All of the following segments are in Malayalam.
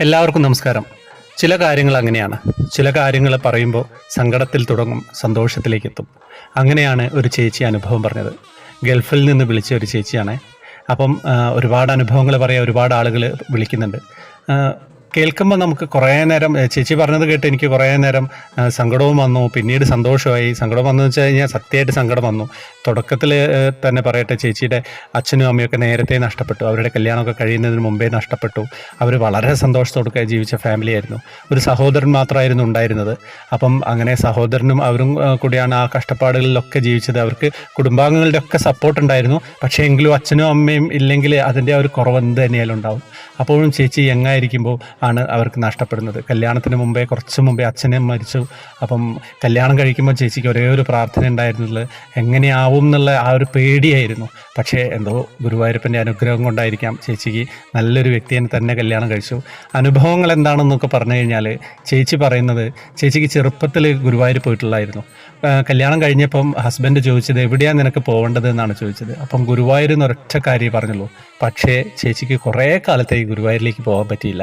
എല്ലാവർക്കും നമസ്കാരം. ചില കാര്യങ്ങൾ അങ്ങനെയാണ്. ചില കാര്യങ്ങൾ പറയുമ്പോൾ സങ്കടത്തിൽ തുടങ്ങും സന്തോഷത്തിലേക്ക് എത്തും അങ്ങനെയാണ് ഒരു ചേച്ചി അനുഭവം പറഞ്ഞത്. ഗൾഫിൽ നിന്ന് വിളിച്ച ഒരു ചേച്ചിയാണ്. അപ്പം ഒരുപാട് അനുഭവങ്ങൾ പറയാൻ ഒരുപാട് ആളുകൾ വിളിക്കുന്നുണ്ട്. കേൾക്കുമ്പോൾ നമുക്ക് കുറേ നേരം ചേച്ചി പറഞ്ഞത് കേട്ട് എനിക്ക് കുറേ നേരം സങ്കടവും വന്നു. പിന്നീട് സന്തോഷമായി. സങ്കടം വന്നു വെച്ച് കഴിഞ്ഞാൽ സത്യമായിട്ട് സങ്കടം വന്നു. തുടക്കത്തിൽ തന്നെ പറയട്ടെ ചേച്ചിയുടെ അച്ഛനും അമ്മയൊക്കെ നേരത്തെ നഷ്ടപ്പെട്ടു. അവരുടെ കല്യാണമൊക്കെ കഴിയുന്നതിന് മുമ്പേ നഷ്ടപ്പെട്ടു. അവർ വളരെ സന്തോഷത്തോടെ ജീവിച്ച ഫാമിലി ആയിരുന്നു. ഒരു സഹോദരൻ മാത്രമായിരുന്നു ഉണ്ടായിരുന്നത്. അപ്പം അങ്ങനെ സഹോദരനും അവരും കൂടിയാണ് ആ കഷ്ടപ്പാടുകളിലൊക്കെ ജീവിച്ചത്. അവർക്ക് കുടുംബാംഗങ്ങളുടെ ഒക്കെ സപ്പോർട്ട് ഉണ്ടായിരുന്നു. പക്ഷേ എങ്കിലും അച്ഛനും അമ്മയും ഇല്ലെങ്കിൽ അതിന്റെ ആ ഒരു കുറവ് എന്ത് തന്നെയാലും ഉണ്ടാവും. അപ്പോഴും ചേച്ചി യങ്ങായിരിക്കുമ്പോൾ ആണ് അവർക്ക് നഷ്ടപ്പെടുന്നത്. കല്യാണത്തിന് മുമ്പേ കുറച്ച് മുമ്പേ അച്ഛനെ മരിച്ചു. അപ്പം കല്യാണം കഴിക്കുമ്പോൾ ചേച്ചിക്ക് ഒരേ ഒരു പ്രാർത്ഥന ഉണ്ടായിരുന്നത് എങ്ങനെയാവും എന്നുള്ള ആ ഒരു പേടിയായിരുന്നു. പക്ഷേ എന്തോ ഗുരുവായൂരപ്പന്റെ അനുഗ്രഹം കൊണ്ടായിരിക്കാം ചേച്ചിക്ക് നല്ലൊരു വ്യക്തിയെ തന്നെ കല്യാണം കഴിച്ചു. അനുഭവങ്ങൾ എന്താണെന്നൊക്കെ പറഞ്ഞു കഴിഞ്ഞാൽ ചേച്ചി പറയുന്നത് ചേച്ചിക്ക് ചെറുപ്പത്തിൽ ഗുരുവായൂർ പോയിട്ടുള്ളായിരുന്നു. കല്യാണം കഴിഞ്ഞപ്പം ഹസ്ബൻഡ് ചോദിച്ചത് എവിടെയാണ് നിനക്ക് പോകേണ്ടത്? എന്നാണ് ചോദിച്ചത്. അപ്പം ഗുരുവായൂർ എന്നൊരൊറ്റ കാര്യം പറഞ്ഞുള്ളൂ. പക്ഷേ ചേച്ചിക്ക് കുറേ കാലത്തേക്ക് ഗുരുവായൂരിലേക്ക് പോകാൻ പറ്റിയില്ല.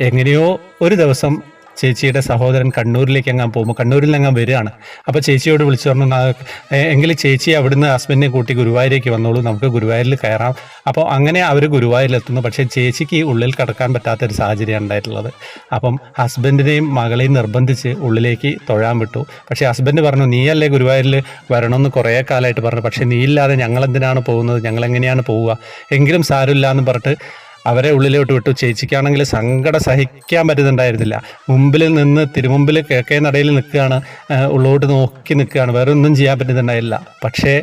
എങ്ങനെയോ ഒരു ദിവസം ചേച്ചിയുടെ സഹോദരൻ കണ്ണൂരിലേക്ക് അങ്ങാൻ പോകുമ്പോൾ കണ്ണൂരിൽ അങ്ങാൻ വരികയാണ്. അപ്പോൾ ചേച്ചിയോട് വിളിച്ചു പറഞ്ഞു എങ്കിൽ ചേച്ചി അവിടുന്ന് ഹസ്ബൻഡിനെ കൂട്ടി ഗുരുവായൂരേക്ക് വന്നോളൂ നമുക്ക് ഗുരുവായൂരിൽ കയറാം. അപ്പോൾ അങ്ങനെ അവർ ഗുരുവായൂരിലെത്തുന്നു. പക്ഷേ ചേച്ചിക്ക് ഉള്ളിൽ കടക്കാൻ പറ്റാത്തൊരു സാഹചര്യം ഉണ്ടായിട്ടുള്ളത്. അപ്പം ഹസ്ബൻഡിനെയും മകളെയും നിർബന്ധിച്ച് ഉള്ളിലേക്ക് തൊഴാൻ വിട്ടു. പക്ഷേ ഹസ്ബൻഡ് പറഞ്ഞു നീയല്ലേ ഗുരുവായൂരിൽ വരണമെന്ന് കുറേ കാലമായിട്ട് പറഞ്ഞു. പക്ഷേ നീ ഇല്ലാതെ ഞങ്ങൾ എന്തിനാണ് പോകുന്നത്? ഞങ്ങളെങ്ങനെയാണ് പോവുക? എങ്കിലും സാരമില്ല എന്ന് പറഞ്ഞിട്ട് അവരെ ഉള്ളിലോട്ട് വിട്ടു. ചേച്ചിക്കാണെങ്കിൽ സങ്കടം സഹിക്കാൻ പറ്റുന്നുണ്ടായിരുന്നില്ല. മുമ്പിൽ നിന്ന് തിരുമുമ്പിൽ കിഴക്കേ നടയിൽ നിൽക്കുകയാണ് ഉള്ളോട്ട് നോക്കി നിൽക്കുകയാണ്. വേറെ ഒന്നും ചെയ്യാൻ പറ്റുന്നുണ്ടായില്ല പക്ഷേ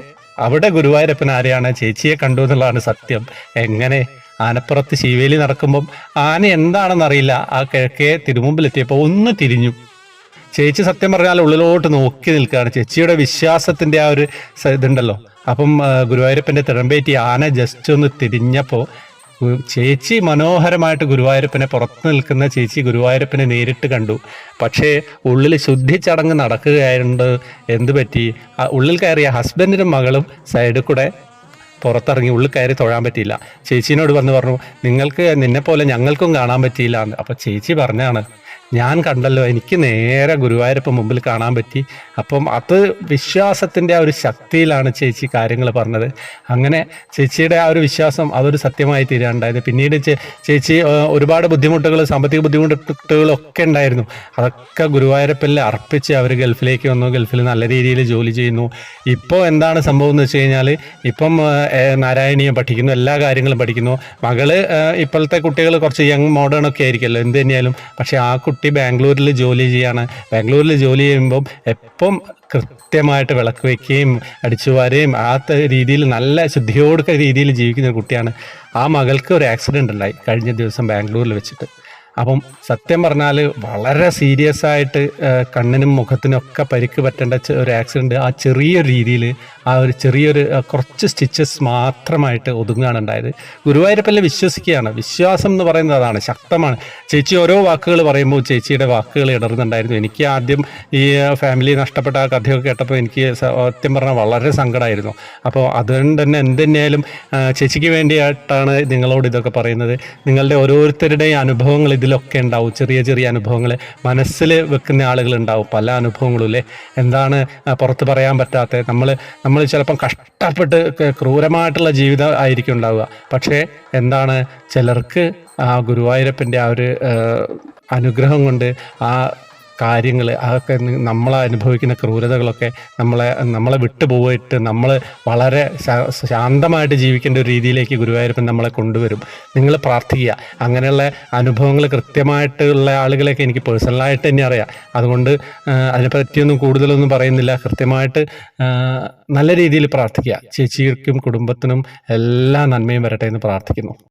അവിടെ ഗുരുവായൂരപ്പൻ ആരെയാണ്? ചേച്ചിയെ കണ്ടു എന്നുള്ളതാണ് സത്യം. എങ്ങനെ? ആനപ്പുറത്ത് ശിവേലി നടക്കുമ്പം ആന എന്താണെന്നറിയില്ല ആ കിഴക്കേ തിരുമുമ്പിലെത്തിയപ്പോൾ ഒന്ന് തിരിഞ്ഞു. ചേച്ചി സത്യം പറഞ്ഞാൽ ഉള്ളിലോട്ട് നോക്കി നിൽക്കുകയാണ്. ചേച്ചിയുടെ വിശ്വാസത്തിന്റെ ആ ഒരു ഇതുണ്ടല്ലോ. അപ്പം ഗുരുവായൂരപ്പന്റെ തിടമ്പേറ്റി ആന ജസ്റ്റ് ഒന്ന് തിരിഞ്ഞപ്പോൾ ചേച്ചി മനോഹരമായിട്ട് ഗുരുവായൂരപ്പനെ പുറത്ത് നിൽക്കുന്ന ചേച്ചി ഗുരുവായൂരപ്പനെ നേരിട്ട് കണ്ടു. പക്ഷേ ഉള്ളിൽ ശുദ്ധി ചടങ്ങ് നടക്കുകയായതുകൊണ്ട് എന്ത് പറ്റി? ഉള്ളിൽ കയറിയ ഹസ്ബൻഡിനും മകളും സൈഡിൽ കൂടെ പുറത്തിറങ്ങി ഉള്ളിൽ കയറി തൊഴാൻ പറ്റിയില്ല. ചേച്ചീനോട് വന്ന് പറഞ്ഞു നിങ്ങൾക്ക് നിന്നെപ്പോലെ ഞങ്ങൾക്കും കാണാൻ പറ്റിയില്ല അപ്പോൾ ചേച്ചി പറഞ്ഞാണ് ഞാൻ കണ്ടല്ലോ എനിക്ക് നേരെ ഗുരുവായൂരപ്പ മുമ്പിൽ കാണാൻ പറ്റി. അപ്പം അത് വിശ്വാസത്തിന്റെ ആ ഒരു ശക്തിയിലാണ് ചേച്ചി കാര്യങ്ങൾ പറഞ്ഞത്. അങ്ങനെ ചേച്ചിയുടെ ആ ഒരു വിശ്വാസം അതൊരു സത്യമായി തീരാണ്ടായത്. പിന്നീട് ചേച്ചി ഒരുപാട് ബുദ്ധിമുട്ടുകൾ സാമ്പത്തിക ബുദ്ധിമുട്ടുകളൊക്കെ ഉണ്ടായിരുന്നു. അതൊക്കെ ഗുരുവായൂരപ്പനിൽ അർപ്പിച്ച് അവർ ഗൾഫിലേക്ക് വന്നു. ഗൾഫിൽ നല്ല രീതിയിൽ ജോലി ചെയ്യുന്നു. ഇപ്പോൾ എന്താണ് സംഭവം എന്ന് വെച്ച് കഴിഞ്ഞാൽ ഇപ്പം നാരായണീയം പഠിക്കുന്നു എല്ലാ കാര്യങ്ങളും പഠിക്കുന്നു. മകൾ ഇപ്പോഴത്തെ കുട്ടികൾ കുറച്ച് യങ് മോഡേൺ ഒക്കെ ആയിരിക്കുമല്ലോ എന്ത് തന്നെയാലും പക്ഷേ ആ കുട്ടി ബാംഗ്ലൂരിൽ ജോലി ചെയ്യാണ്. ബാംഗ്ലൂരിൽ ജോലി ചെയ്യുമ്പം എപ്പം കൃത്യമായിട്ട് വിളക്ക് വയ്ക്കുകയും അടിച്ചുവാരുകയും ആ രീതിയിൽ നല്ല ശുദ്ധിയോടുക്ക രീതിയിൽ ജീവിക്കുന്ന കുട്ടിയാണ്. ആ മകൾക്ക് ഒരു ആക്സിഡന്റ് ഉണ്ടായി കഴിഞ്ഞ ദിവസം ബാംഗ്ലൂരിൽ വെച്ചിട്ട്. അപ്പം സത്യം പറഞ്ഞാൽ വളരെ സീരിയസ് ആയിട്ട് കണ്ണിനും മുഖത്തിനും ഒക്കെ പരിക്ക് പറ്റേണ്ട ഒരു ആക്സിഡന്റ് ആ ചെറിയൊരു രീതിയിൽ ആ ഒരു ചെറിയൊരു കുറച്ച് സ്റ്റിച്ചസ് മാത്രമായിട്ട് ഒതുങ്ങുകയാണ് ഉണ്ടായത്. ഗുരുവായൂരപ്പല്ലെ വിശ്വസിക്കുകയാണ്. വിശ്വാസം എന്ന് പറയുന്നത് അതാണ് ശക്തമാണ്. ചേച്ചി ഓരോ വാക്കുകൾ പറയുമ്പോൾ ചേച്ചിയുടെ വാക്കുകൾ ഇടറുന്നുണ്ടായിരുന്നു. എനിക്ക് ആദ്യം ഈ ഫാമിലി നഷ്ടപ്പെട്ട ആ കഥയൊക്കെ കേട്ടപ്പോൾ എനിക്ക് സത്യം പറഞ്ഞാൽ വളരെ സങ്കടമായിരുന്നു അപ്പോൾ അതുകൊണ്ട് തന്നെ എന്തെന്നായാലും ചേച്ചിക്ക് വേണ്ടിയിട്ടാണ് നിങ്ങളോട് ഇതൊക്കെ പറയുന്നത്. നിങ്ങളുടെ ഓരോരുത്തരുടെയും അനുഭവങ്ങൾ ഇതിലൊക്കെ ഉണ്ടാവും ചെറിയ ചെറിയ അനുഭവങ്ങൾ. മനസ്സിൽ വെക്കുന്ന ആളുകൾ ആളുകളുണ്ടാവും പല അനുഭവങ്ങളും അല്ലേ? എന്താണ് പുറത്ത് പറയാൻ പറ്റാത്ത. നമ്മൾ നമ്മൾ ചിലപ്പം കഷ്ടപ്പെട്ട് ക്രൂരമായിട്ടുള്ള ജീവിതം ആയിരിക്കും ഉണ്ടാവുക. പക്ഷേ എന്താണ് ചിലർക്ക് ആ ഗുരുവായൂരപ്പന്റെ ആ ഒരു അനുഗ്രഹം കൊണ്ട് ആ കാര്യങ്ങൾ അതൊക്കെ നമ്മൾ അനുഭവിക്കുന്ന ക്രൂരതകളൊക്കെ നമ്മളെ നമ്മളെ വിട്ടുപോയിട്ട് നമ്മൾ വളരെ ശാന്തമായിട്ട് ജീവിക്കേണ്ട ഒരു രീതിയിലേക്ക് ഗുരുവായൂരപ്പൻ നമ്മളെ കൊണ്ടുവരും. നിങ്ങൾ പ്രാർത്ഥിക്കുക. അങ്ങനെയുള്ള അനുഭവങ്ങൾ കൃത്യമായിട്ടുള്ള ആളുകളെയൊക്കെ എനിക്ക് പേഴ്സണലായിട്ട് തന്നെ അറിയാം. അതുകൊണ്ട് അതിനെപ്പറ്റിയൊന്നും കൂടുതലൊന്നും പറയുന്നില്ല. കൃത്യമായിട്ട് നല്ല രീതിയിൽ പ്രാർത്ഥിക്കുക. ചേച്ചിക്കും കുടുംബത്തിനും എല്ലാ നന്മയും വരട്ടെ എന്ന് പ്രാർത്ഥിക്കുന്നു.